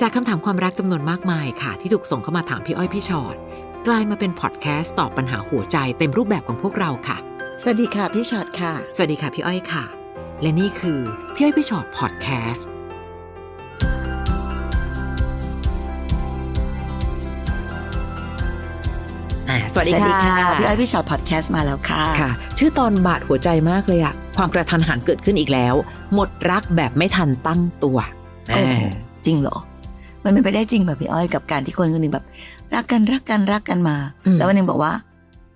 จากคำถามความรักจำนวนมากมายค่ะ ที่ถูกส่งเข้ามาถามพี่อ้อยพี่ชอ็อตกลายมาเป็นพอดแคสต์ตอบปัญหาหัวใจเต็มรูปแบบของพวกเราค่ะ สวัสดีค่ะพี่ช็อตค่ะ สวัสดีค่ะพี่อ้อยค่ะ และนี่คือพี่อ้อยพี่ชอ็อตพอดแคสต์อ่าสวัสดีค่ะพี่อ้อยพี่ช็อตพอดแคสต์มาแล้วค่ะค่ะ ชื่อตอนบาดหัวใจมากเลยอะความกระทันหันเกิดขึ้นอีกแล้ว หมดรักแบบไม่ทันตั้งตัวโอ้โหอ่าจริงเหรอ มันเป็นไปได้จริงแบบพี่อ้อยกับการที่คนคนหนึ่งแบบ รักกันรักกันรักกันมาแล้ววันหนึ่งบอกว่า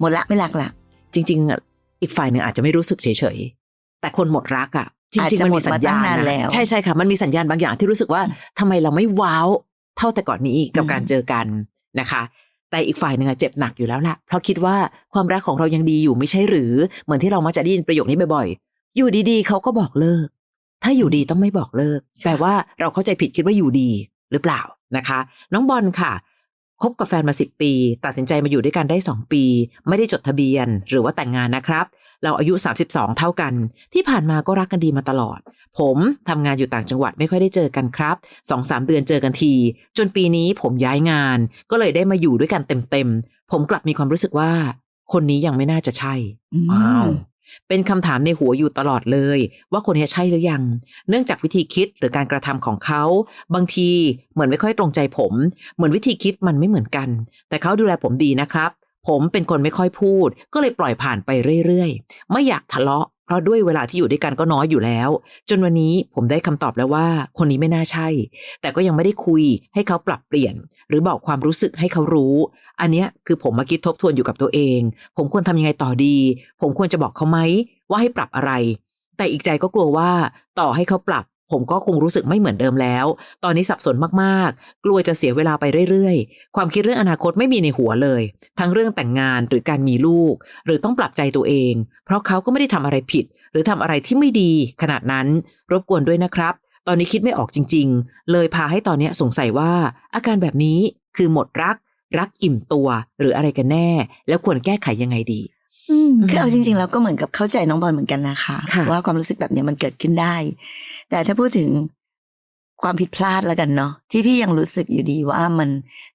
หมดละไม่รักละ จริง ๆอะอีกฝ่ายหนึ่งอาจจะไม่รู้สึกเฉยๆแต่คนหมดรักอะจอาจริงจะๆมันหมมีดสัญมาตั้ญางณนานนะแล้ว ใช่ใช่ค่ะ มันมีสัญญาณบางอย่างที่รู้สึกว่าทำไมเราไม่ว้าวเท่าแต่ก่อนนี้กับอืมการเจอกันนะคะ แต่อีกฝ่ายหนึ่งอะเจ็บหนักอยู่แล้วล่ะเพราะคิดว่าความรักของเรายังดีอยู่ไม่ใช่หรือ เหมือนที่เรามักจะได้ยินประโยคนี้บ่อยๆ อยู่ดีๆเขาก็บอกเลิก ถ้าอยู่ดีต้องไม่บอกเลิกแปลว่าเราเข้าใจผิดคิดว่าอยู่ดี หรือเปล่านะคะ น้องบอลค่ะคบกับแฟนมาสิบปี ตัดสินใจมาอยู่ด้วยกันได้สองปี ไม่ได้จดทะเบียนหรือว่าแต่งงานนะครับ เราอายุ 32 เท่ากัน ที่ผ่านมาก็รักกันดีมาตลอด ผมทำงานอยู่ต่างจังหวัดไม่ค่อยได้เจอกันครับสองสามเดือนเจอกันที จนปีนี้ผมย้ายงาน ก็เลยได้มาอยู่ด้วยกันเต็มๆผมกลับมีความรู้สึกว่า คนนี้ยังไม่น่าจะใช่อืมว้าว เป็นคำถามในหัวอยู่ตลอดเลย ว่าคนนี้ใช่หรือยัง เนื่องจากวิธีคิดหรือการกระทำของเขา บางทีเหมือนไม่ค่อยตรงใจผม เหมือนวิธีคิดมันไม่เหมือนกัน แต่เขาดูแลผมดีนะครับ ผมเป็นคนไม่ค่อยพูด ก็เลยปล่อยผ่านไปเรื่อยๆ ไม่อยากทะเลาะเพราะด้วยเวลาที่อยู่ด้วยกันก็น้อยอยู่แล้ว จนวันนี้ผมได้คำตอบแล้วว่า คนนี้ไม่น่าใช่ แต่ก็ยังไม่ได้คุยให้เขาปรับเปลี่ยน หรือบอกความรู้สึกให้เขารู้ อันเนี้ยคือผมมาคิดทบทวนอยู่กับตัวเอง ผมควรทำยังไงต่อดี ผมควรจะบอกเขาไหมว่าให้ปรับอะไร แต่อีกใจก็กลัวว่าต่อให้เขาปรับ ผมก็คงรู้สึกไม่เหมือนเดิมแล้ว ตอนนี้สับสนมากๆ กลัวจะเสียเวลาไปเรื่อยๆ ความคิดเรื่องอนาคตไม่มีในหัวเลย ทั้งเรื่องแต่งงานหรือการมีลูก หรือต้องปรับใจตัวเอง เพราะเขาก็ไม่ได้ทำอะไรผิด หรือทำอะไรที่ไม่ดี ขนาดนั้นรบกวนด้วยนะครับตอนนี้คิดไม่ออกจริง ๆ เลยพาให้ตอนนี้สงสัยว่า อาการแบบนี้คือหมดรัก รักอิ่มตัวหรืออะไรกันแน่ แล้วควรแก้ไขยังไงดีอืมคือเอาจริงๆแล้วก็เหมือนกับเข้าใจน้องบอลเหมือนกันนะคะค่ะว่าความรู้สึกแบบเนี้ยมันเกิดขึ้นได้ แต่ถ้าพูดถึงความผิดพลาดแล้วกันเนาะที่พี่ยังรู้สึกอยู่ดีว่ามัน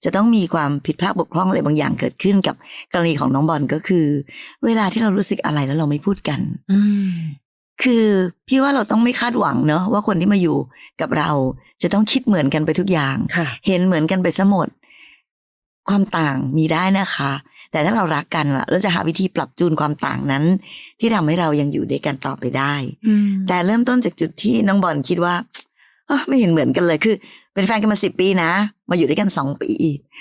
จะต้องมีความผิดพลาดบกพร่องอะไรบางอย่างเกิดขึ้นกับกรณีของน้องบอลก็คือ เวลาที่เรารู้สึกอะไรแล้วเราไม่พูดกันอืมคือพี่ว่าเราต้องไม่คาดหวังเนาะว่าคนที่มาอยู่กับเราจะต้องคิดเหมือนกันไปทุกอย่างค่ะเห็นเหมือนกันไปซะหมด ความต่างมีได้นะคะ แต่ถ้าเรารักกันล่ะ เราจะหาวิธีปรับจูนความต่างนั้น ที่ทำให้เรายังอยู่ด้วยกันต่อไปได้ แต่เริ่มต้นจากจุดที่น้องบอลคิดว่าเอ้อไม่เห็นเหมือนกันเลยคือ เป็นแฟนกันมาสิบปีนะ มาอยู่ด้วยกันสองปี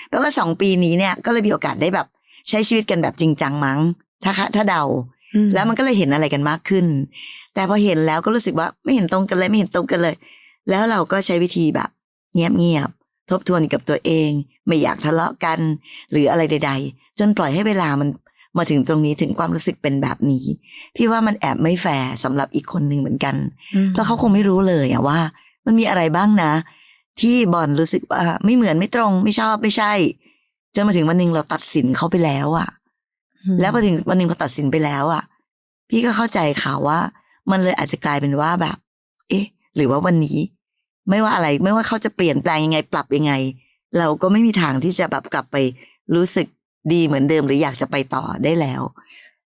แปลว่าสองปีนี้เนี่ยก็เลยมีโอกาสได้แบบ ใช้ชีวิตกันแบบจริงจังมั้ง ถ้าคะถ้าเดา แล้วมันก็เลยเห็นอะไรกันมากขึ้น แต่พอเห็นแล้วก็รู้สึกว่าไม่เห็นตรงกันเลยไม่เห็นตรงกันเลย แล้วเราก็ใช้วิธีแบบ เงียบๆ ทบทวนกับตัวเอง ไม่อยากทะเลาะกัน หรืออะไรใด ๆ จนปล่อยให้เวลามันมาถึงตรงนี้ถึงความรู้สึกเป็นแบบนี้ พี่ว่ามันแอบไม่แฟร์สำหรับอีกคนหนึ่งเหมือนกันแล้วเขาคงไม่รู้เลยอะว่า มันมีอะไรบ้างนะ ที่บอลรู้สึกว่าไม่เหมือนไม่ตรง ไม่ชอบไม่ใช่จนมาถึงวันหนึ่งเราตัดสินเขาไปแล้วอะแล้วพอถึงวันหนึ่งพอตัดสินไปแล้วอะพี่ก็เข้าใจค่ะว่า มันเลยอาจจะกลายเป็นว่าแบบ เอ๊ะ หรือว่าวันนี้ ไม่ว่าอะไร ไม่ว่าเขาจะเปลี่ยนแปลงยังไง ปรับยังไง เราก็ไม่มีทางที่จะแบบกลับไปรู้สึกดีเหมือนเดิมหรืออยากจะไปต่อได้แล้ว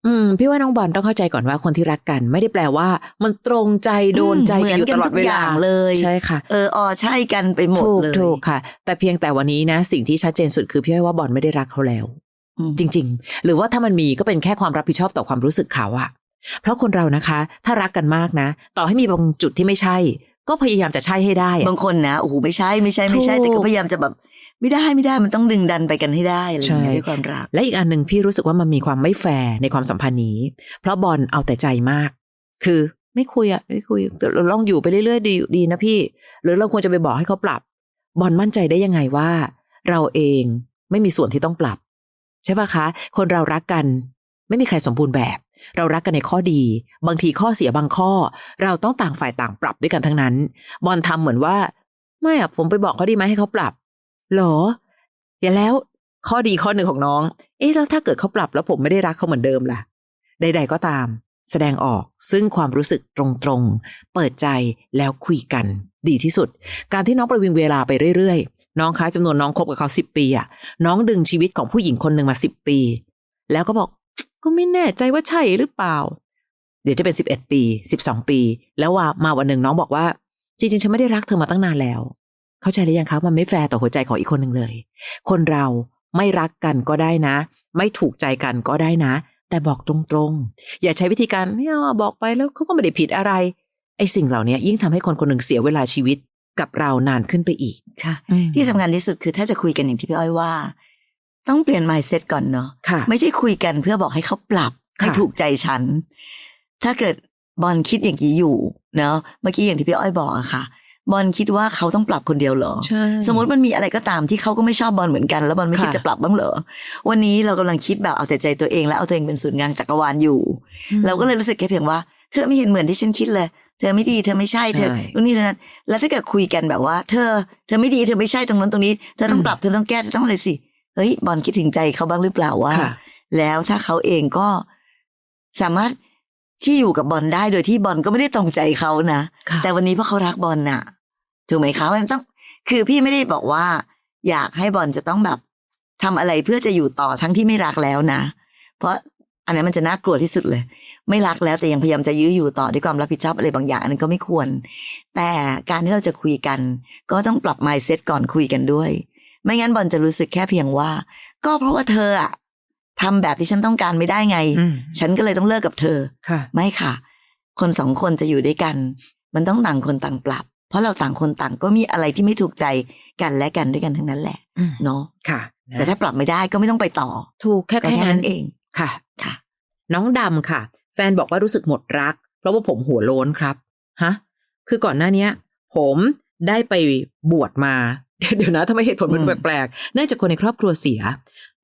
อืม พี่ว่าน้องบอลต้องเข้าใจก่อนว่าคนที่รักกัน ไม่ได้แปลว่า มันตรงใจโดนใจเหมือนยู่กันตลอทุดกเวอลาย่างเลยใช่ค่ะเออออใช่กันไปหมดถูกเลยถูกค่ะ แต่เพียงแต่วันนี้นะ สิ่งที่ชัดเจนสุดคือพี่อ้อยว่าบอลไม่ได้รักเขาแล้วอืมจริง ๆ หรือว่าถ้ามันมีก็เป็นแค่ความรับผิดชอบต่อความรู้สึกเขาอะเพราะคนเรานะคะ ถ้ารักกันมากนะ ต่อให้มีบางจุดที่ไม่ใช่ ก็พยายามจะใช่ให้ได้อะ บางคนนะโอ้โหไม่ใช่ไม่ใช่ไม่ใช่ถูกแต่ก็พยายามจะแบบ ไม่ได้ไม่ได้มันต้องดึงดันไปกันให้ได้อะไรอย่างเงี้ยใช่ ด้วยความรัก และอีกอันหนึ่งพี่รู้สึกว่ามันมีความไม่แฟร์ในความสัมพันธ์นี้ เพราะบอลเอาแต่ใจมาก คือไม่คุยอะไม่คุยเราลองอยู่ไปเรื่อยๆดีดีนะพี่ หรือเราควรจะไปบอกให้เขาปรับ บอลมั่นใจได้ยังไงว่า เราเองไม่มีส่วนที่ต้องปรับ ใช่ปะคะ คนเรารักกัน ไม่มีใครสมบูรณ์แบบ เรารักกันในข้อดี บางทีข้อเสียบางข้อ เราต้องต่างฝ่ายต่างปรับด้วยกันทั้งนั้น บอลทำเหมือนว่า ไม่อะผมไปบอกเขาดีไหมให้เขาปรับหรออย่าแล้วข้อดีข้อหนึ่งของน้อง เอ๊ะแล้วถ้าเกิดเขาปรับแล้วผมไม่ได้รักเขาเหมือนเดิมล่ะ ใด ๆ ก็ตาม แสดงออกซึ่งความรู้สึกตรงๆ เปิดใจแล้วคุยกัน ดีที่สุด การที่น้องประวิงเวลาไปเรื่อยๆ น้องคะจำนวนน้องคบกับเขาสิบปีอะน้องดึงชีวิตของผู้หญิงคนหนึ่งมาสิบปี แล้วก็บอก ก็ไม่แน่ใจว่าใช่หรือเปล่า เดี๋ยวจะเป็นสิบเอ็ดปีสิบสองปี แล้วว่ามาวันหนึ่งน้องบอกว่า จริงๆฉันไม่ได้รักเธอมาตั้งนานแล้ว เข้าใจหรือยังคะมันไม่แฟร์ต่อหัวใจของอีกคนหนึ่งเลย คนเราไม่รักกันก็ได้นะ ไม่ถูกใจกันก็ได้นะ แต่บอกตรงๆ อย่าใช้วิธีการไม่เอาบอกไปแล้วเขาก็ไม่ได้ผิดอะไรไอ้สิ่งเหล่านี้ยิ่งทำให้คนคนหนึ่งเสียเวลาชีวิตกับเรานานขึ้นไปอีกค่ะ ที่สำคัญที่สุดคือถ้าจะคุยกันอย่างที่พี่อ้อยว่า ต้องเปลี่ยน mindset ก่อนเนาะค่ะ ไม่ใช่คุยกันเพื่อบอกให้เขาปรับค่ะให้ถูกใจฉัน ถ้าเกิดบอลคิดอย่างนี้อยู่เนาะเมื่อกี้อย่างที่พี่อ้อยบอกอะค่ะ บอลคิดว่าเขาต้องปรับคนเดียวเหรอใช่สมมติมันมีอะไรก็ตามที่เขาก็ไม่ชอบบอลเหมือนกัน แล้วบอลไม่คิดค่ะจะปรับบ้างเหรอ วันนี้เรากำลังคิดแบบเอาแต่ใจตัวเอง แล้วเอาตัวเองเป็นศูนย์กลางจักรวาลอยู่ เราก็เลยรู้สึกแค่เพียงว่า เธอไม่เห็นเหมือนที่ฉันคิดเลย เธอไม่ดีเธอไม่ใช่เธอใช่ตรงนี้เท่านั้น แล้วถ้าเกิดคุยกันแบบว่า เธอ เธอไม่ดีเธอไม่ใช่ตรงนั้นตรงนี้ เธอต้องอืมปรับเธอต้องแก้เธอต้องอะไรสิ เฮ้ยบอลคิดถึงใจเขาบ้างหรือเปล่าว่าค่ะแล้วถ้าเขาเองก็สามารถที่อยู่กับบอลได้โดยที่บอลก็ไม่ได้ตรงใจเขานะค่ะแต่วันนี้เพราะเขารักบอลน่ะถูกไหมคะมันต้อง คือพี่ไม่ได้บอกว่า อยากให้บอลจะต้องแบบทำอะไรเพื่อจะอยู่ต่อทั้งที่ไม่รักแล้วนะ เพราะอันนั้นมันจะน่ากลัวที่สุดเลย ไม่รักแล้วแต่ยังพยายามจะยื้ออยู่ต่อด้วยความรับผิดชอบอะไรบางอย่างอันนั้นก็ไม่ควร แต่การที่เราจะคุยกัน ก็ต้องปรับ mindset ก่อนคุยกันด้วย ไม่งั้นบอลจะรู้สึกแค่เพียงว่า ก็เพราะว่าเธออะทำแบบที่ฉันต้องการไม่ได้ไงอืมฉันก็เลยต้องเลิกกับเธอค่ะไม่ค่ะ คนสองคนจะอยู่ด้วยกัน มันต้องต่างคนต่างปรับ เพราะเราต่างคนต่างก็มีอะไรที่ไม่ถูกใจกันและกันด้วยกันทั้งนั้นแหละอืมเนาะค่ะนะแต่ถ้าปรับไม่ได้ก็ไม่ต้องไปต่อ ถูกแค่ก็แค่แค่นั้นั้นนเองค่ะค่ะ น้องดำค่ะ แฟนบอกว่ารู้สึกหมดรัก เพราะว่าผมหัวโล้นครับฮะคือก่อนหน้าเนี้ย ผมได้ไปบวชมา เดี๋ยวนะทำไมเหตุผลมันอืมแปลกๆเนื่องจากคนในครอบครัวเสีย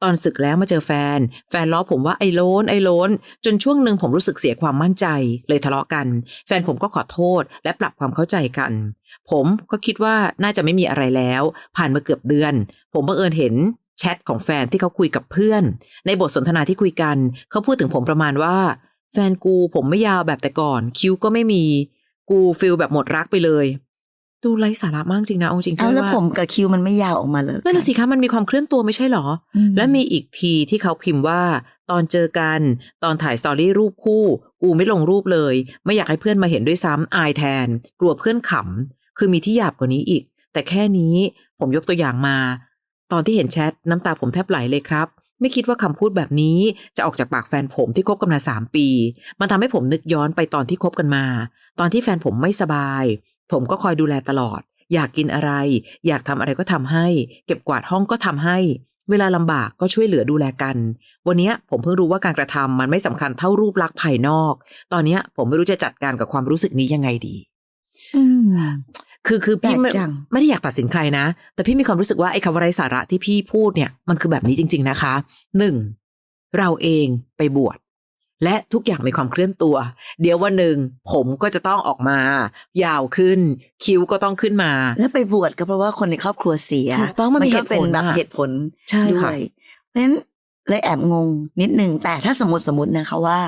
ตอนศึกแล้วมาเจอแฟน แฟนล้อผมว่าไอ้โล้นไอ้โล้นจนช่วงหนึ่งผมรู้สึกเสียความมั่นใจ เลยทะเลาะกัน แฟนผมก็ขอโทษ และปรับความเข้าใจกัน ผมก็คิดว่าน่าจะไม่มีอะไรแล้ว ผ่านมาเกือบเดือน ผมบังเอิญเห็นแชทของแฟนที่เขาคุยกับเพื่อน ในบทสนทนาที่คุยกัน เขาพูดถึงผมประมาณว่า แฟนกูผมไม่ยาวแบบแต่ก่อน คิ้วก็ไม่มี กูฟิลแบบหมดรักไปเลย ดูไร้สาระมากจริงนะเอาจริงเอาๆแล้วว่าผมกับคิวมันไม่ยาวออกมาเลยนั่นนะสิคะมันมีความเคลื่อนตัวไม่ใช่หรออืและมีอีกทีที่เขาพิมพ์ว่า ตอนเจอกัน ตอนถ่ายสตอรี่รูปคู่ กูไม่ลงรูปเลย ไม่อยากให้เพื่อนมาเห็นด้วยซ้ำอายแทน กลัวเพื่อนขำคือมีที่หยาบกว่านี้อีก แต่แค่นี้ผมยกตัวอย่างมา ตอนที่เห็นแชทน้ำตาผมแทบไหลเลยครับไม่คิดว่าคำพูดแบบนี้จะออกจากปากแฟนผมที่คบกันมาสามปี มันทำให้ผมนึกย้อนไปตอนที่คบกันมา ตอนที่แฟนผมไม่สบาย ผมก็คอยดูแลตลอด อยากกินอะไร อยากทำอะไรก็ทำให้ เก็บกวาดห้องก็ทำให้ เวลาลำบากก็ช่วยเหลือดูแลกัน วันเนี้ยผมเพิ่งรู้ว่าการกระทำมันไม่สำคัญเท่ารูปลักษณ์ภายนอก ตอนเนี้ยผมไม่รู้จะจัดการกับความรู้สึกนี้ยังไงดีอืมคือคือพี่แปลไม่กจังไม่ได้อยากตัดสินใครนะ แต่พี่มีความรู้สึกว่าไอ้คำว่าไร้สาระที่พี่พูดเนี่ยมันคือแบบนี้จริง ๆนะคะหนึ่งเราเองไปบวช และทุกอย่างมีความเคลื่อนตัว เดี๋ยววันหนึ่งผมก็จะต้องออกมา ยาวขึ้น คิ้วก็ต้องขึ้นมา แล้วไปบวชก็เพราะว่าคนในครอบครัวเสียถูกต้องมันมีก็เป็นเหตุผลแบบอะเหตุผลใช่ด้ค่ะวยเพราะฉะนั้นเลยแอบงงนิดนึงแต่ถ้าสมมติสมมตินะคะว่า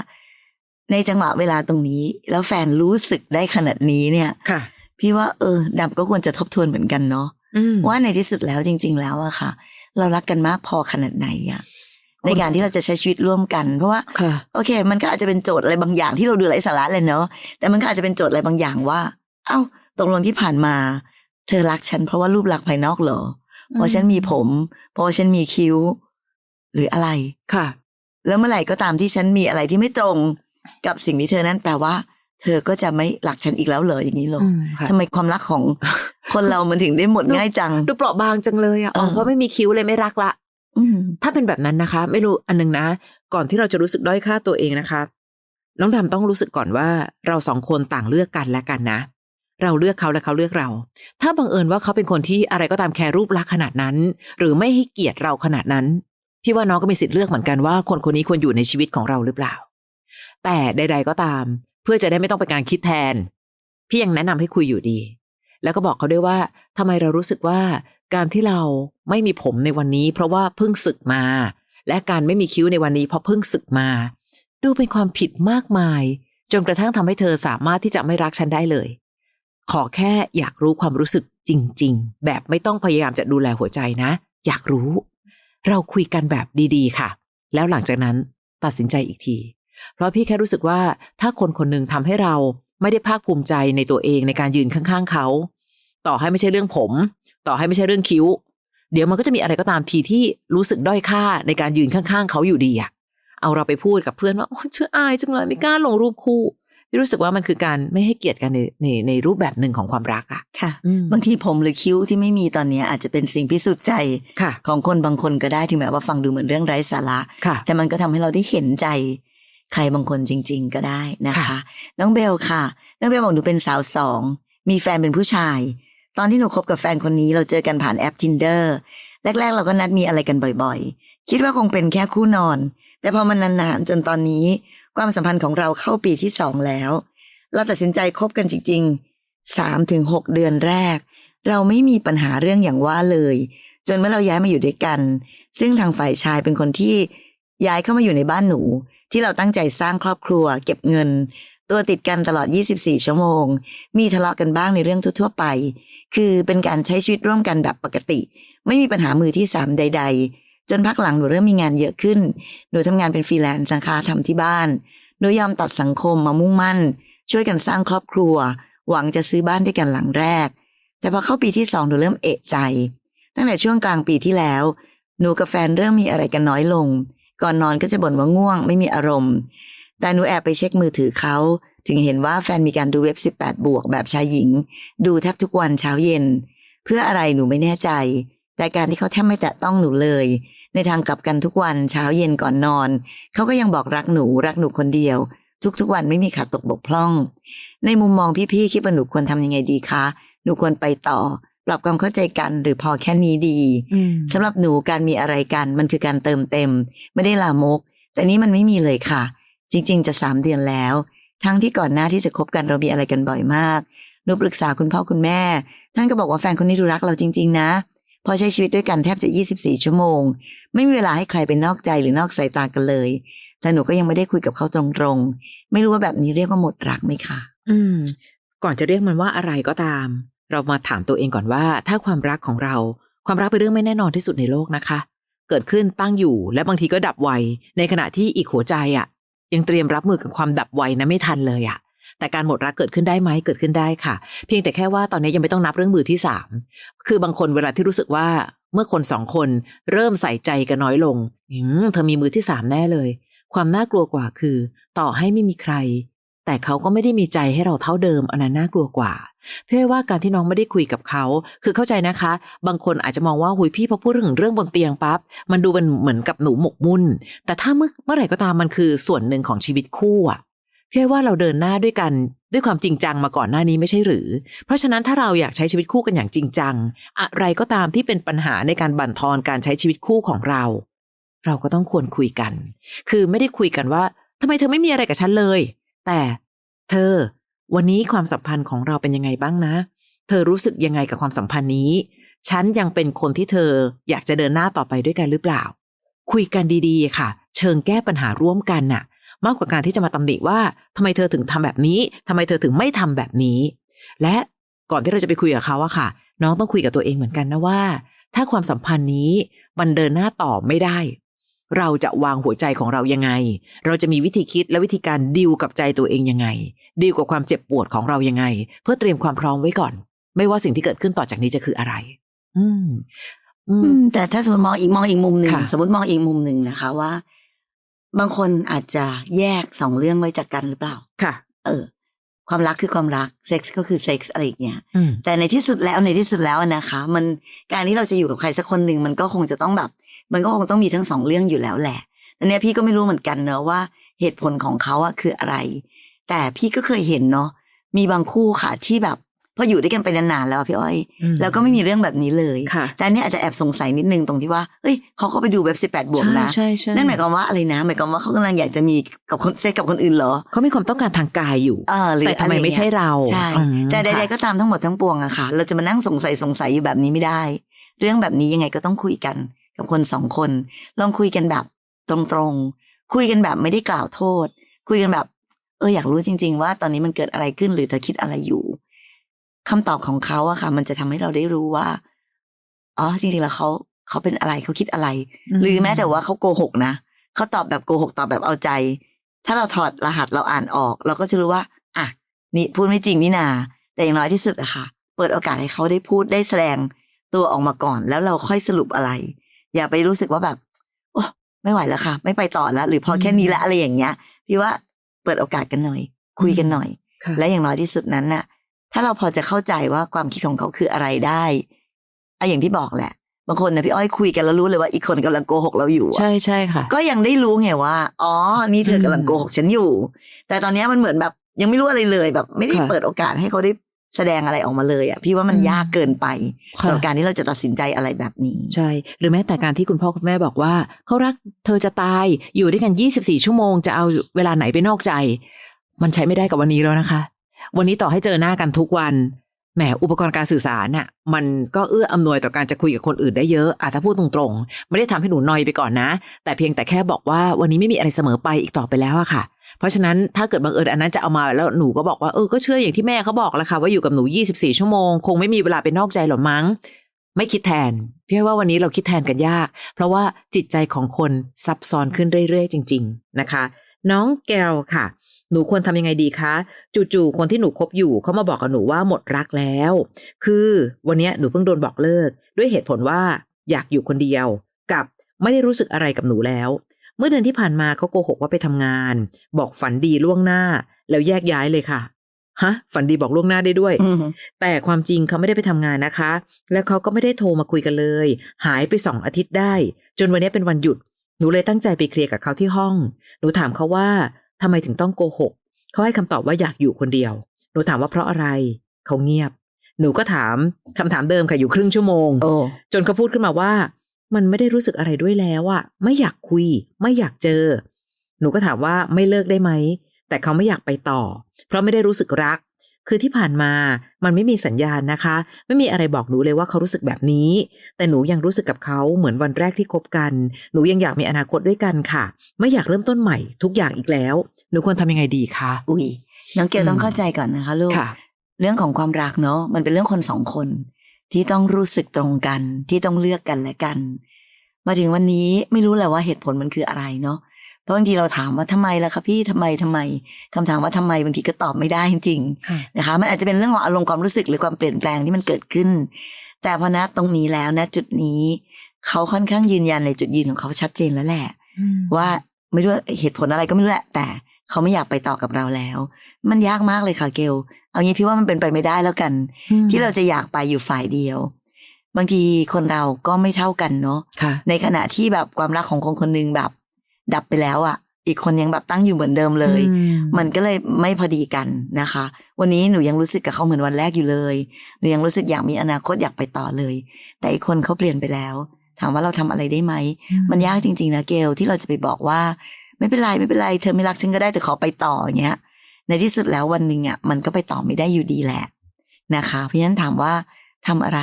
ในจังหวะเวลาตรงนี้ แล้วแฟนรู้สึกได้ขนาดนี้เนี่ยค่ะ พี่ว่าเออดำก็ควรจะทบทวนเหมือนกันเนาะอืมว่าในที่สุดแล้วจริง ๆ แล้วอะค่ะ เรารักกันมากพอขนาดไหนอะ ในการที่เราจะใช้ชีวิตร่วมกัน เพราะว่าค่ะโอเค มันก็อาจจะเป็นโจทย์อะไรบางอย่างที่เราดูไร้สาระเลยเนาะแต่มันก็อาจจะเป็นโจทย์อะไรบางอย่างว่า เอ้าตกลงที่ผ่านมา เธอรักฉันเพราะว่ารูปลักษณ์ภายนอกเหรอเพราะฉันมีผม เพราะว่าฉันมีคิ้ว หรืออะไรค่ะ แล้วเมื่อไหร่ก็ตามที่ฉันมีอะไรที่ไม่ตรงกับสิ่งที่เธอนั้นแปลว่า เธอก็จะไม่รักฉันอีกแล้วเหรออย่างนี้เหรออืมค่ะทำไมความรักของคนเรามันถึงได้หมดง่ายจัง ดูเปราะบางจังเลยอะอ๋อเออเพราะไม่มีคิ้วเลยไม่รักละอืม ถ้าเป็นแบบนั้นนะคะ ไม่รู้อันนึงนะ ก่อนที่เราจะรู้สึกด้อยค่าตัวเองนะคะ น้องดำต้องรู้สึกก่อนว่าเราสองคนต่างเลือกกันและกันนะ เราเลือกเขาและเขาเลือกเรา ถ้าบังเอิญว่าเขาเป็นคนที่อะไรก็ตามแคร์รูปลักษณ์ขนาดนั้น หรือไม่ให้เกียรติเราขนาดนั้นพี่ว่าน้องก็มีสิทธิ์เลือกเหมือนกันว่าคนคนนี้ควรอยู่ในชีวิตของเราหรือเปล่า แต่ใด ๆ ก็ตาม เพื่อจะได้ไม่ต้องเป็นการคิดแทน พี่ยังแนะนำให้คุยอยู่ดี แล้วก็บอกเขาด้วยว่าทำไมเรารู้สึกว่า การที่เราไม่มีผมในวันนี้ เพราะว่าเพิ่งศึกมา และการไม่มีคิ้วในวันนี้เพราะเพิ่งศึกมา ดูเป็นความผิดมากมาย จนกระทั่งทำให้เธอสามารถที่จะไม่รักฉันได้เลย ขอแค่อยากรู้ความรู้สึกจริง ๆ แบบไม่ต้องพยายามจะดูแลหัวใจนะ อยากรู้ เราคุยกันแบบดีๆ ค่ะ แล้วหลังจากนั้นตัดสินใจอีกที เพราะพี่แค่รู้สึกว่าถ้าคนคนหนึ่งทำให้เราไม่ได้ภาคภูมิใจในตัวเองในการยืนข้าง ๆ เขา ต่อให้ไม่ใช่เรื่องผม ต่อให้ไม่ใช่เรื่องคิ้ว เดี๋ยวมันก็จะมีอะไรก็ตามทีที่รู้สึกด้อยค่าในการยืนข้างๆ เขาอยู่ดีอะเอาเราไปพูดกับเพื่อนว่าโอ้เชื่ออายจังเลยไม่กล้าลงรูปคู่พี่รู้สึกว่ามันคือการไม่ให้เกียรติกันในในในรูปแบบหนึ่งของความรักอะค่ะอืมบางทีผมหรือคิ้วที่ไม่มีตอนเนี้ยอาจจะเป็นสิ่งพิสูจน์ใจค่ะของคนบางคนก็ได้ถึงแม้ว่าฟังดูเหมือนเรื่องไร้สาระค่ะแต่มันก็ทำให้เราได้เห็นใจ ใครบางคนจริง ๆ ก็ได้นะคะค่ะน้องเบลค่ะ น้องเบลบอกหนูเป็นสาวสองมีแฟนเป็นผู้ชาย ตอนที่หนูคบกับแฟนคนนี้เราเจอกันผ่านแอป tinder แรก ๆ เราก็นัดมีอะไรกันบ่อยๆ คิดว่าคงเป็นแค่คู่นอน แต่พอมันนานๆจนตอนนี้ ความสัมพันธ์ของเราเข้าปีที่สองแล้ว เราตัดสินใจคบกันจริงๆสามถึงหกเดือนแรก เราไม่มีปัญหาเรื่องอย่างว่าเลย จนเมื่อเราย้ายมาอยู่ด้วยกัน ซึ่งทางฝ่ายชายเป็นคนที่ย้ายเข้ามาอยู่ในบ้านหนู ที่เราตั้งใจสร้างครอบครัว เก็บเงิน ตัวติดกันตลอด 24 ชั่วโมง มีทะเลาะกันบ้างในเรื่องทั่วๆไป คือเป็นการใช้ชีวิตร่วมกันแบบปกติ ไม่มีปัญหามือที่สามใด ๆ จนพักหลังหนูเริ่มมีงานเยอะขึ้น หนูทำงานเป็นฟรีแลนซ์สังคาทำที่บ้าน หนูยอมตัดสังคมมามุ่งมั่น ช่วยกันสร้างครอบครัว หวังจะซื้อบ้านด้วยกันหลังแรก แต่พอเข้าปีที่สองหนูเริ่มเอะใจ ตั้งแต่ช่วงกลางปีที่แล้ว หนูกับแฟนเริ่มมีอะไรกันน้อยลง ก่อนนอนก็จะบ่นว่าง่วง ไม่มีอารมณ์ แต่หนูแอบไปเช็คมือถือเขา ถึงเห็นว่าแฟนมีการดูเว็บ 18 บวกแบบชายหญิง ดูแทบทุกวันเช้าเย็น เพื่ออะไรหนูไม่แน่ใจ แต่การที่เขาแทบไม่แตะต้องหนูเลย ในทางกลับกันทุกวันเช้าเย็นก่อนนอน เขาก็ยังบอกรักหนูรักหนูคนเดียว ทุกๆวันไม่มีขาดตกบกพร่อง ในมุมมองพี่ๆคิดว่าหนูควรทำยังไงดีคะหนูควรไปต่อ ปรับความเข้าใจกันหรือพอแค่นี้ดีอืมสำหรับหนูการมีอะไรกันมันคือการเติมเต็ม ไม่ได้ลามก แต่นี้มันไม่มีเลยค่ะ จริง ๆ จะสามเดือนแล้ว ทั้งที่ก่อนหน้าที่จะคบกันเรามีอะไรกันบ่อยมากหนูปรึกษาคุณพ่อคุณแม่ ท่านก็บอกว่าแฟนคนนี้ดูรักเราจริง ๆ นะพอใช้ชีวิตด้วยกันแทบจะ 24 ชั่วโมง ไม่มีเวลาให้ใครเป็นนอกใจหรือนอกสายตากันเลย แต่หนูก็ยังไม่ได้คุยกับเขาตรงๆ ไม่รู้ว่าแบบนี้เรียกว่าหมดรักไหมคะ อืม ก่อนจะเรียกมันว่าอะไรก็ตาม เรามาถามตัวเองก่อนว่า ถ้าความรักของเรา ความรักเป็นเรื่องไม่แน่นอนที่สุดในโลกนะคะ เกิดขึ้นตั้งอยู่และบางทีก็ดับไว ในขณะที่อีกหัวใจอะ่ะ ยังเตรียมรับมือกับความดับไวนะไม่ทันเลยอะแต่การหมดรักเกิดขึ้นได้ไหมเกิดขึ้นได้ค่ะ เพียงแต่แค่ว่าตอนนี้ยังไม่ต้องนับเรื่องมือที่สามคือบางคนเวลาที่รู้สึกว่าเมื่อคนสองคนเริ่มใส่ใจกันน้อยลงอืมเธอมีมือที่สามแน่เลย ความน่ากลัวกว่าคือ ต่อให้ไม่มีใคร แต่เขาก็ไม่ได้มีใจให้เราเท่าเดิมอันนั้นน่ากลัวกว่า พื่อว่าการที่น้องไม่ได้คุยกับเขา คือเข้าใจนะคะ บางคนอาจจะมองว่าหุยพี่พอพูดถึงเรื่องบนเตียงปั๊บมันดูเป็นเหมือนกับหนูหมกมุ่น แต่ถ้าเมื่อเมื่อไหร่ก็ตามมันคือส่วนหนึ่งของชีวิตคู่อะเพื่อว่าเราเดินหน้าด้วยกันด้วยความจริงจังมาก่อนหน้านี้ไม่ใช่หรือ เพราะฉะนั้นถ้าเราอยากใช้ชีวิตคู่กันอย่างจริงจัง อะไรก็ตามที่เป็นปัญหาในการบั่นทอนการใช้ชีวิตคู่ของเรา เราก็ต้องควรคุยกัน คือไม่ได้คุยกันว่าทำไมเธอไม่มีอะไรกับฉันเลย แต่เธอ วันนี้ความสัมพันธ์ของเราเป็นยังไงบ้างนะ เธอรู้สึกยังไงกับความสัมพันธ์นี้ ฉันยังเป็นคนที่เธออยากจะเดินหน้าต่อไปด้วยกันหรือเปล่า คุยกันดีๆค่ะ เชิงแก้ปัญหาร่วมกันน่ะ มากกว่าการที่จะมาตำหนิว่าทำไมเธอถึงทำแบบนี้ทำไมเธอถึงไม่ทำแบบนี้ และก่อนที่เราจะไปคุยกับเขาอะค่ะ น้องต้องคุยกับตัวเองเหมือนกันนะว่า ถ้าความสัมพันธ์นี้มันเดินหน้าต่อไม่ได้ เราจะวางหัวใจของเรายังไง เราจะมีวิธีคิดและวิธีการดิวกับใจตัวเองยังไง ดิวกับความเจ็บปวดของเรายังไง เพื่อเตรียมความพร้อมไว้ก่อน ไม่ว่าสิ่งที่เกิดขึ้นต่อจากนี้จะคืออะไร อืม อือืมมแต่ถ้าสมมติมองอีกมองอีกมุมหนึ่งค่ะสมมติมองอีกมุมหนึ่งนะคะว่า บางคนอาจจะแยกสองเรื่องไว้จากกันหรือเปล่า ค่ะ เออ ความรักคือความรักเซ็กส์ก็คือเซ็กส์อะไรอย่างเงี้ยอืมแต่ในที่สุดแล้วในที่สุดแล้วนะคะ มันการที่เราจะอยู่กับใครสักคนหนึ่งมันก็คงจะต้องแบบ มันก็คงต้องมีทั้งสองเรื่องอยู่แล้วแหละแต่เนี้ยพี่ก็ไม่รู้เหมือนกันเนอะว่าเหตุผลของเขาอะคืออะไร แต่พี่ก็เคยเห็นเนาะมีบางคู่ค่ะที่แบบพออยู่ด้วยกันไปนานๆแล้วอะพี่อ้อยอืมแล้วก็ไม่มีเรื่องแบบนี้เลยค่ะแต่อันเนี้ยอาจจะแอบสงสัยนิดนึงตรงที่ว่าเฮ้ยเขาก็ไปดูเว็บสิบแปดบวกนะใช่ใช่นั่นหมายความว่าอะไรนะหมายความว่าเขากำลังอยากจะมีกับคนเซ็กกับคนอื่นเหรอเขามีความต้องการทางกายอยู่เออหรือแต่ทำไมอะรไม่ใช่เราใช่อืมแต่ใดค่ะๆก็ตามทั้งหมดทั้งปวงอะค่ะ เราจะมานั่งสงสัยสงสัยอยู่แบบนี้ไม่ได้ เรื่องแบบนี้ยังไงก็ต้องคุยกัน กับคนสองคน ลองคุยกันแบบตรงๆ คุยกันแบบไม่ได้กล่าวโทษ คุยกันแบบ เอออยากรู้จริง ๆ ว่าตอนนี้มันเกิดอะไรขึ้นหรือเธอคิดอะไรอยู่คำตอบของเขาอะค่ะ มันจะทำให้เราได้รู้ว่าอ๋อจริงๆแล้วเขาเขาเป็นอะไรเขาคิดอะไร หรือแม้แต่ว่าเขาโกหกนะเขาตอบแบบโกหกตอบแบบเอาใจ ถ้าเราถอดรหัสเราอ่านออก เราก็จะรู้ว่า อะ นี่พูดไม่จริงนี่นา แต่อย่างน้อยที่สุดอะค่ะ เปิดโอกาสให้เขาได้พูดได้แสดงตัวออกมาก่อน แล้วเราค่อยสรุปอะไร อย่าไปรู้สึกว่าแบบโอ้ไม่ไหวแล้วค่ะ ไม่ไปต่อแล้ว หรือพอแค่นี้ละอะไรอย่างเงี้ย พี่ว่าเปิดโอกาสกันหน่อย คุยกันหน่อยค่ะและอย่างน้อยที่สุดนั้นน่ะ ถ้าเราพอจะเข้าใจว่าความคิดของเขาคืออะไรได้อะอย่างที่บอกแหละ บางคนนะพี่อ้อยคุยกันแล้วรู้เลยว่าอีกคนกำลังโกหกเราอยู่อะใช่ใช่ค่ะ ก็ยังได้รู้ไงว่า อ๋อ นี่เธอกำลังโกหกฉันอยู่ แต่ตอนเนี้ยมันเหมือนแบบยังไม่รู้อะไรเลยแบบ ไม่ได้ค่ะเปิดโอกาสให้เขาได้ แสดงอะไรออกมาเลยอะพี่ว่ามันอืมยากเกินไปค่ะสำหรับการที่เราจะตัดสินใจอะไรแบบนี้ ใช่ หรือแม้แต่การที่คุณพ่อคุณแม่บอกว่าเขารักเธอจะตายอยู่ด้วยกัน 24 ชั่วโมงจะเอาเวลาไหนไปนอกใจ มันใช้ไม่ได้กับวันนี้แล้วนะคะ วันนี้ต่อให้เจอหน้ากันทุกวันแหมอุปกรณ์การสื่อสารน่ะมันก็เอื้ออำนวยต่อการจะคุยกับคนอื่นได้เยอะอะถ้าพูดตรงๆ ไม่ได้ทำให้หนูนอยไปก่อนนะ แต่เพียงแต่แค่บอกว่าวันนี้ไม่มีอะไรเสมอไปอีกต่อไปแล้วอะค่ะ เพราะฉะนั้นถ้าเกิดบังเอิญอันนั้นจะเอามาแล้วหนูก็บอกว่าเออก็เชื่ออย่างที่แม่เขาบอกแหละค่ะว่าอยู่กับหนู 24 ชั่วโมง คงไม่มีเวลาไปนอกใจหรอมั้ง ไม่คิดแทนพี่ว่าวันนี้เราคิดแทนกันยาก เพราะว่าจิตใจของคนซับซ้อนขึ้นเรื่อยๆ จริง ๆ นะคะ น้องแกวค่ะ หนูควรทำยังไงดีคะจู่ๆคนที่หนูคบอยู่เขามาบอกกับหนูว่าหมดรักแล้ว คือวันนี้หนูเพิ่งโดนบอกเลิก ด้วยเหตุผลว่าอยากอยู่คนเดียวกับไม่ได้รู้สึกอะไรกับหนูแล้ว เมื่อเดือนที่ผ่านมาเขาโกหกว่าไปทำงาน บอกฝันดีล่วงหน้า แล้วแยกย้ายเลยค่ะฮะฝันดีบอกล่วงหน้าได้ด้วยอืมแต่ความจริงเขาไม่ได้ไปทำงานนะคะ แล้วเขาก็ไม่ได้โทรมาคุยกันเลย หายไปสองอาทิตย์ได้ จนวันนี้เป็นวันหยุด หนูเลยตั้งใจไปเคลียร์กับเขาที่ห้อง หนูถามเขาว่าทำไมถึงต้องโกหก เขาให้คำตอบว่าอยากอยู่คนเดียว หนูถามว่าเพราะอะไร เขาเงียบ หนูก็ถามคำถามเดิมค่ะอยู่ครึ่งชั่วโมงโอ้จนเขาพูดขึ้นมาว่า มันไม่ได้รู้สึกอะไรด้วยแล้วอะไม่อยากคุย ไม่อยากเจอ หนูก็ถามว่าไม่เลิกได้ไหม แต่เขาไม่อยากไปต่อ เพราะไม่ได้รู้สึกรัก คือที่ผ่านมามันไม่มีสัญญาณนะคะ ไม่มีอะไรบอกหนูเลยว่าเขารู้สึกแบบนี้ แต่หนูยังรู้สึกกับเขาเหมือนวันแรกที่คบกัน หนูยังอยากมีอนาคตด้วยกันค่ะ ไม่อยากเริ่มต้นใหม่ ทุกอย่างอีกแล้ว หนูควรทำยังไงดีคะ อุ้ยน้องเกลอืมต้องเข้าใจก่อนนะคะลูกค่ะเรื่องของความรักเนาะ มันเป็นเรื่องคนสองคน ที่ต้องรู้สึกตรงกัน ที่ต้องเลือกกันและกัน มาถึงวันนี้ไม่รู้แหละว่าเหตุผลมันคืออะไรเนาะเพราะบางทีเราถามว่าทำไมล่ะคะพี่ทำไมทำไมคำถามว่าทำไมบางทีก็ตอบไม่ได้จริงๆค่ะนะคะ มันอาจจะเป็นเรื่องของอารมณ์ความรู้สึกหรือความเปลี่ยนแปลงที่มันเกิดขึ้น แต่พอณตรงนี้แล้วณจุดนี้ เขาค่อนข้างยืนยันในจุดยืนของเขาชัดเจนแล้วแหละ ว่าไม่รู้ว่าเหตุผลอะไรก็ไม่รู้แหละแต่ เขาไม่อยากไปต่อกับเราแล้ว มันยากมากเลยค่ะเกลเอางี้พี่ว่ามันเป็นไปไม่ได้แล้วกัน ที่เราจะอยากไปอยู่ฝ่ายเดียว บางทีคนเราก็ไม่เท่ากันเนาะค่ะในขณะที่แบบความรักของคนคนหนึงแบบ ดับไปแล้วอะ่ะ อีกคนยังแบบตั้งอยู่เหมือนเดิมเลยอืมมันก็เลยไม่พอดีกันนะคะ วันนี้หนูยังรู้สึกกับเขาเหมือนวันแรกอยู่เลยหนูยังรู้สึกอยากมีอนาคตอยากไปต่อเลย แต่อีกคนเขาเปลี่ยนไปแล้วถามว่าเราทำอะไรได้ไหม มันยากจริง ๆ นะเกลที่เราจะไปบอกว่า ไม่เป็นไรไม่เป็นไรเธอไม่รักฉันก็ได้แต่ขอไปต่ออย่างเงี้ย ในที่สุดแล้ววันหนึ่งอะมันก็ไปต่อไม่ได้อยู่ดีแหละนะคะ เพราะฉะนั้นถามว่าทำอะไร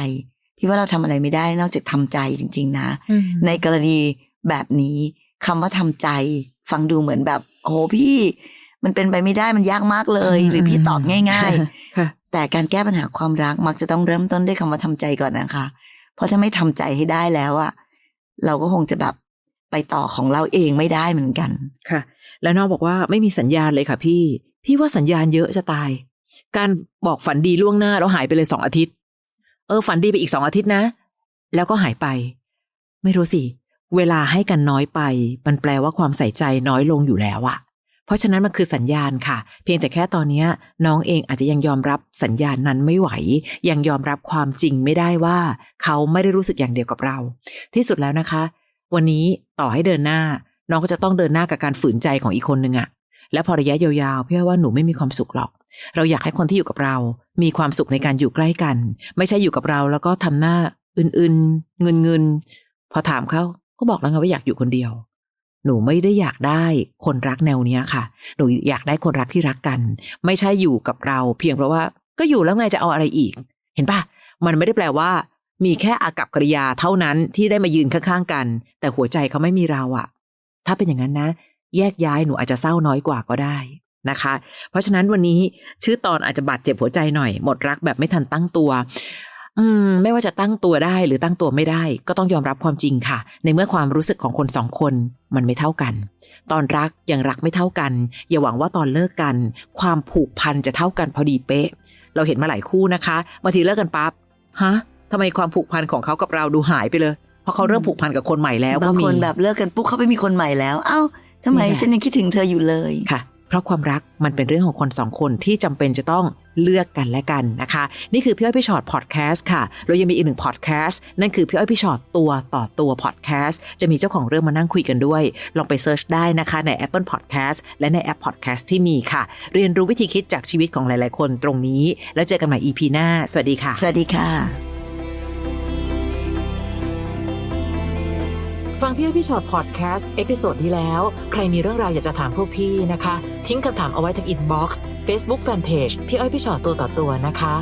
พี่ว่าเราทำอะไรไม่ได้นอกจากทำใจจริง ๆ นะอืมในกรณีแบบนี้คำว่าทำใจ ฟังดูเหมือนแบบโอ้โหพี่ มันเป็นไปไม่ได้มันยากมากเลย หรือพี่ตอบง่ายๆค่ะแต่การแก้ปัญหาความรักมักจะต้องเริ่มต้นด้วยคำว่าทำใจก่อนนะคะ เพราะถ้าไม่ทำใจให้ได้แล้วอะเราก็คงจะแบบ ไปต่อของเราเองไม่ได้เหมือนกัน ค่ะ แล้วน้องบอกว่าไม่มีสัญญาณเลยค่ะพี่ พี่ว่าสัญญาณเยอะจะตาย การบอกฝันดีล่วงหน้าแล้วหายไปเลยสองอาทิตย์ เออ ฝันดีไปอีกสองอาทิตย์นะ แล้วก็หายไป ไม่รู้สิ เวลาให้กันน้อยไป มันแปลว่าความใส่ใจน้อยลงอยู่แล้วอะเพราะฉะนั้นมันคือสัญญาณค่ะ เพียงแต่แค่ตอนนี้น้องเองอาจจะยังยอมรับสัญญาณนั้นไม่ไหว ยังยอมรับความจริงไม่ได้ว่า เขาไม่ได้รู้สึกอย่างเดียวกับเรา ที่สุดแล้วนะคะ วันนี้ต่อให้เดินหน้า น้องก็จะต้องเดินหน้ากับการฝืนใจของอีกคนนึงอะและพอระยะยาวๆพี่ว่าหนูไม่มีความสุขหรอก เราอยากให้คนที่อยู่กับเรา มีความสุขในการอยู่ใกล้กัน ไม่ใช่อยู่กับเราแล้วก็ทำหน้าอื่นๆ เงินๆพอถามเขาก็บอกแล้วไงว่าอยากอยู่คนเดียว หนูไม่ได้อยากได้คนรักแนวเนี้ยค่ะ หนูอยากได้คนรักที่รักกัน ไม่ใช่อยู่กับเรา เพียงเพราะว่าก็อยู่แล้วไงจะเอาอะไรอีก เห็นปะมันไม่ได้แปลว่า มีแค่อากับกริยาเท่านั้นที่ได้มายืนข้างๆกัน แต่หัวใจเขาไม่มีเราอะถ้าเป็นอย่างนั้นนะ แยกย้ายหนูอาจจะเศร้าน้อยกว่าก็ได้นะคะ เพราะฉะนั้นวันนี้ชื่อตอนอาจจะบาดเจ็บหัวใจหน่อยหมดรักแบบไม่ทันตั้งตัว อืม ไม่ว่าจะตั้งตัวได้หรือตั้งตัวไม่ได้ ก็ต้องยอมรับความจริงค่ะ ในเมื่อความรู้สึกของคนสองคนมันไม่เท่ากัน ตอนรักยังรักไม่เท่ากัน อย่าหวังว่าตอนเลิกกัน ความผูกพันจะเท่ากันพอดีเป๊ะ เราเห็นมาหลายคู่นะคะบางทีเลิกกันปั๊บฮะ ทำไมความผูกพันของเขากับเราดูหายไปเลย เพราะเขาเริ่มผูกพันกับคนใหม่แล้วบาก็งมีคนแบบเลิกกันปุ๊บเขาไปมีคนใหม่แล้ว เอ้าทำไมนี่แหละฉันยังคิดถึงเธออยู่เลยค่ะ เพราะความรักมันเป็นเรื่องของคนสองคนที่จำเป็นจะต้องเลือกกันและกันนะคะ นี่คือพี่อ้อยพี่ชอตพอดแคสต์ค่ะ เรายังมีอีกหนึ่งพอดแคสต์นั่นคือพี่อ้อยพี่ชอตตัวต่อตัวพอดแคสต์จะมีเจ้าของเรื่องมานั่งคุยกันด้วย ลองไปเซิร์ชได้นะคะใน Apple Podcast และในแอป Podcast ที่มีค่ะ เรียนรู้วิธีคิดจากชีวิตของหลาย ๆ คนตรงนี้ แล้วเจอกันใหม่ EP หน้า สวัสดีค่ะ สวัสดีค่ะ ฟังพี่อ้พี่ชอตพอดแคสต์เอพิโซดที่แล้ว ใครมีเรื่องราวอยากจะถามพวกพี่นะคะ ทิ้งคำถามเอาไว้ที่อินบ็อกซ์เฟซบุ๊กแฟนเพจพี่อ้อยพี่ชอตตัวต่อตัวนะคะ